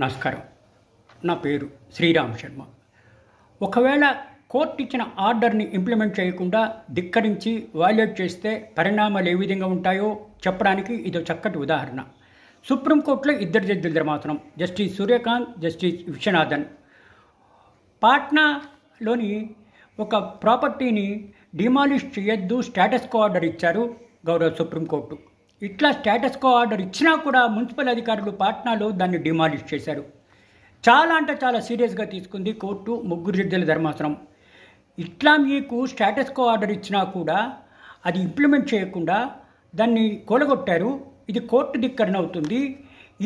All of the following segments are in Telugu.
నమస్కారం. నా పేరు శ్రీరామ్ శర్మ. ఒకవేళ కోర్టు ఇచ్చిన ఆర్డర్ని ఇంప్లిమెంట్ చేయకుండా ధిక్కరించి వాల్యుయేట్ చేస్తే పరిణామాలు ఏ విధంగా ఉంటాయో చెప్పడానికి ఇదో చక్కటి ఉదాహరణ. సుప్రీంకోర్టులో ఇద్దరు జడ్జిల మాత్రం. Justice Suryakant justice Viswanathan. పాట్నాలోని ఒక ప్రాపర్టీని డిమాలిష్ చేయొద్దు స్టేటస్ కో ఆర్డర్ ఇచ్చారు గౌరవ సుప్రీంకోర్టు ఇట్లా స్టేటస్ కో ఆర్డర్ ఇచ్చినా కూడా మున్సిపల్ అధికారులు పాట్నాలో దాన్ని డిమాలిష్ చేశారు. చాలా అంటే చాలా సీరియస్గా తీసుకుంది కోర్టు ముగ్గురు జడ్జిల ధర్మాసనం. ఇట్లా మీకు స్టేటస్ కో ఆర్డర్ ఇచ్చినా కూడా అది ఇంప్లిమెంట్ చేయకుండా దాన్ని కూలగొట్టారు. ఇది కోర్టు ధిక్కరణ అవుతుంది.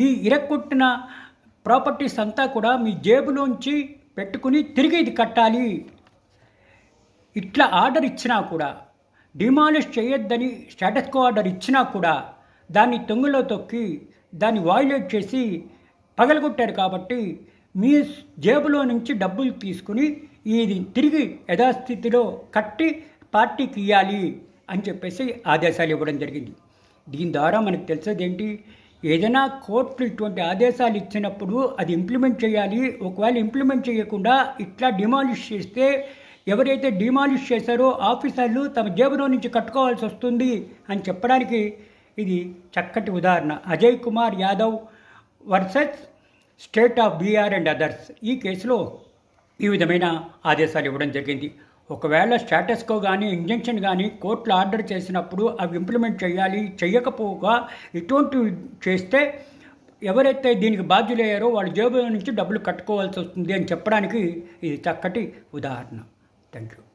ఈ ఇరక్కొట్టిన ప్రాపర్టీస్ అంతా కూడా మీ జేబులోంచి పెట్టుకుని తిరిగి ఇది కట్టాలి. ఇట్లా ఆర్డర్ ఇచ్చినా కూడా డిమాలిష్ చేయొద్దని స్టేటస్ కో ఆర్డర్ ఇచ్చినా కూడా దాన్ని తొంగులో తొక్కి దాన్ని వాయిలేట్ చేసి పగలగొట్టారు కాబట్టి మీ జేబులో నుంచి డబ్బులు తీసుకుని ఇది తిరిగి యథాస్థితిలో కట్టి పార్టీకి ఇవ్వాలి అని చెప్పేసి ఆదేశాలు ఇవ్వడం జరిగింది. దీని ద్వారా మనకు తెలిసేది ఏంటి ఏదైనా కోర్టు ఇటువంటి ఆదేశాలు ఇచ్చినప్పుడు అది ఇంప్లిమెంట్ చేయాలి. ఒకవేళ ఇంప్లిమెంట్ చేయకుండా ఇట్లా డిమాలిష్ చేస్తే ఎవరైతే డిమాలిష్ చేశారో ఆఫీసర్లు తమ జేబులో నుంచి కట్టుకోవాల్సి వస్తుంది అని చెప్పడానికి ఇది చక్కటి ఉదాహరణ. Ajay Kumar Yadav versus state of BR and others ఈ కేసులో ఈ విధమైన ఆదేశాలు ఇవ్వడం జరిగింది. ఒకవేళ స్టేటస్కో కానీ ఇంజంక్షన్ కానీ కోర్టులు ఆర్డర్ చేసినప్పుడు అవి ఇంప్లిమెంట్ చేయాలి చేయకపోగా ఇటువంటివి చేస్తే ఎవరైతే దీనికి బాధ్యులయ్యారో వాళ్ళ జేబుల నుంచి డబ్బులు కట్టుకోవాల్సి వస్తుంది అని చెప్పడానికి ఇది చక్కటి ఉదాహరణ. Danke.